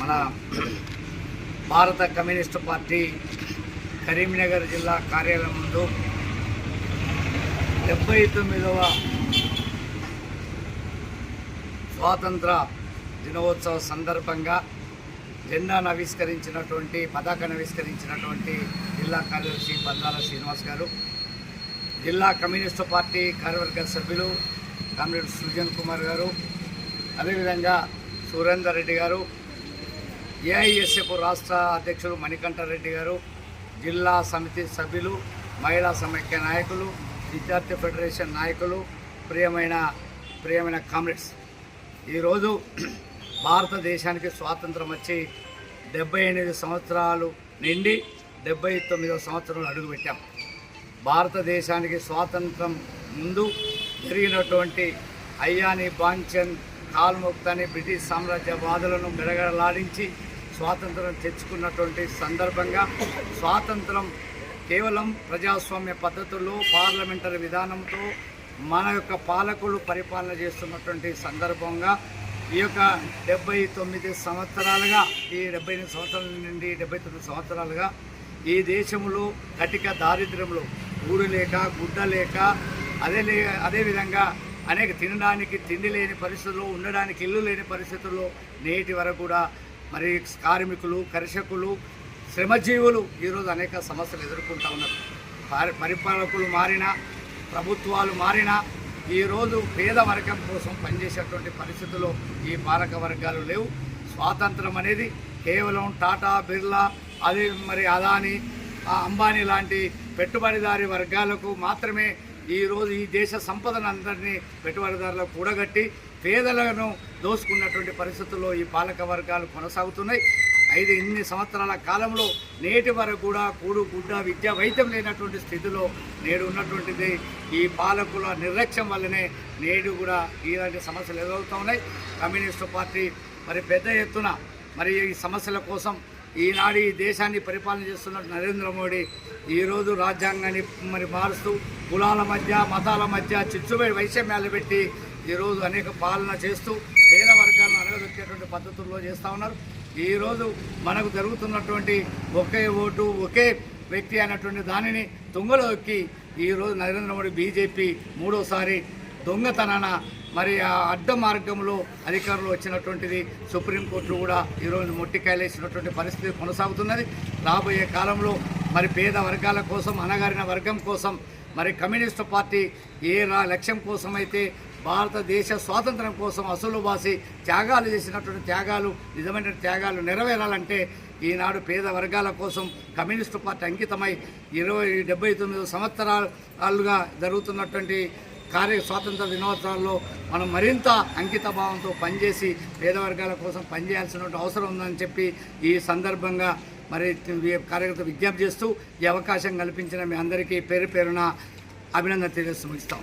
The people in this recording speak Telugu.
మన భారత కమ్యూనిస్టు పార్టీ కరీంనగర్ జిల్లా కార్యాలయం ముందు డెబ్బై తొమ్మిదవ స్వాతంత్ర దినోత్సవ సందర్భంగా జెండాను ఆవిష్కరించినటువంటి పతాకాన్ని ఆవిష్కరించినటువంటి జిల్లా కార్యదర్శి బందాల శ్రీనివాస్ గారు జిల్లా కమ్యూనిస్టు పార్టీ కార్యవర్గ సభ్యులు కామ్రేడ్ సృజన్ కుమార్ గారు అదేవిధంగా సురేందర్ రెడ్డి గారు ఏఐఎస్ఎఫ్ రాష్ట్ర అధ్యక్షులు మణికంఠారెడ్డి గారు జిల్లా సమితి సభ్యులు మహిళా సమైక్య నాయకులు విద్యార్థి ఫెడరేషన్ నాయకులు ప్రియమైన ప్రియమైన కామ్రేడ్స్. ఈరోజు భారతదేశానికి స్వాతంత్రం వచ్చి డెబ్బై ఎనిమిది సంవత్సరాలు నిండి డెబ్బై తొమ్మిదవ సంవత్సరంలో అడుగుపెట్టాం. భారతదేశానికి స్వాతంత్రం ముందు జరిగినటువంటి అయ్యాని బాంచన్ కాల్ముక్తని బ్రిటిష్ సామ్రాజ్యవాదులను మెడగడలాడించి స్వాతంత్రం తెచ్చుకున్నటువంటి సందర్భంగా స్వాతంత్రం కేవలం ప్రజాస్వామ్య పద్ధతుల్లో పార్లమెంటరీ విధానంతో మన యొక్క పాలకులు పరిపాలన చేస్తున్నటువంటి సందర్భంగా ఈ యొక్క డెబ్బై తొమ్మిది సంవత్సరాలుగా ఈ డెబ్బై ఎనిమిది సంవత్సరాల నుండి డెబ్బై తొమ్మిది సంవత్సరాలుగా ఈ దేశంలో కటిక దారిద్ర్యంలో ఊరు లేక గుడ్డ లేక అదే అదేవిధంగా అనేక తినడానికి తిండి లేని పరిస్థితుల్లో ఉండడానికి ఇల్లు లేని పరిస్థితుల్లో నేటి వరకు కూడా మరి కార్మికులు కర్షకులు శ్రమజీవులు ఈరోజు అనేక సమస్యలు ఎదుర్కొంటూ ఉన్నారు. పరిపాలకులు మారినా ప్రభుత్వాలు మారినా ఈరోజు పేద వర్గం కోసం పనిచేసేటువంటి పరిస్థితుల్లో ఈ పాలక వర్గాలు లేవు. స్వాతంత్రం అనేది కేవలం టాటా బిర్లా అది మరి అదాని అంబానీ లాంటి పెట్టుబడిదారి వర్గాలకు మాత్రమే ఈరోజు ఈ దేశ సంపదను అందరినీ పెట్టుబడిదారులకు కూడగట్టి పేదలను దోసుకున్నటువంటి పరిస్థితుల్లో ఈ పాలక వర్గాలు కొనసాగుతున్నాయి. ఐదు ఇన్ని సంవత్సరాల కాలంలో నేటి వరకు కూడా కూడు గుడ్డ విద్య వైద్యం లేనటువంటి స్థితిలో నేడు ఉన్నటువంటిది ఈ పాలకుల నిర్లక్ష్యం వల్లనే నేడు కూడా ఇలాంటి సమస్యలు ఎదురవుతూ ఉన్నాయి. కమ్యూనిస్టు పార్టీ మరి పెద్ద ఎత్తున మరి ఈ సమస్యల కోసం ఈనాడు ఈ దేశాన్ని పరిపాలన చేస్తున్న నరేంద్ర మోడీ ఈరోజు రాజ్యాంగాన్ని మరి మారుస్తూ కులాల మధ్య మతాల మధ్య చిచ్చుపై వైషమ్యాలు పెట్టి ఈరోజు అనేక పాలన చేస్తూ పేద వర్గాలను అనగదొక్కేటువంటి పద్ధతుల్లో చేస్తూ ఉన్నారు. ఈరోజు మనకు జరుగుతున్నటువంటి ఒకే ఓటు ఒకే వ్యక్తి అనేటువంటి దానిని తుంగలో ఎక్కి ఈరోజు నరేంద్ర మోడీ బీజేపీ మూడోసారి దొంగతనాన మరి ఆ అడ్డ మార్గంలో అధికారులు వచ్చినటువంటిది సుప్రీంకోర్టు కూడా ఈరోజు మొట్టికాయలేసినటువంటి పరిస్థితి కొనసాగుతున్నది. రాబోయే కాలంలో మరి పేద వర్గాల కోసం అనగారిన వర్గం కోసం మరి కమ్యూనిస్టు పార్టీ ఏ లక్ష్యం కోసం అయితే భారతదేశ స్వాతంత్రం కోసం అసలు బాసి త్యాగాలు చేసినటువంటి త్యాగాలు నిజమైన త్యాగాలు నెరవేరాలంటే ఈనాడు పేద వర్గాల కోసం కమ్యూనిస్టు పార్టీ అంకితమై ఇరవై డెబ్బై తొమ్మిది సంవత్సరాలుగా జరుగుతున్నటువంటి కార్య స్వాతంత్ర దినోత్సవాల్లో మనం మరింత అంకిత భావంతో పనిచేసి పేద వర్గాల కోసం పనిచేయాల్సిన అవసరం ఉందని చెప్పి ఈ సందర్భంగా మరి కార్యకర్త విజ్ఞప్తి చేస్తూ ఈ అవకాశం కల్పించిన మీ అందరికీ పేరు పేరున అభినందన తెలియజేస్తూ ముగిస్తాం.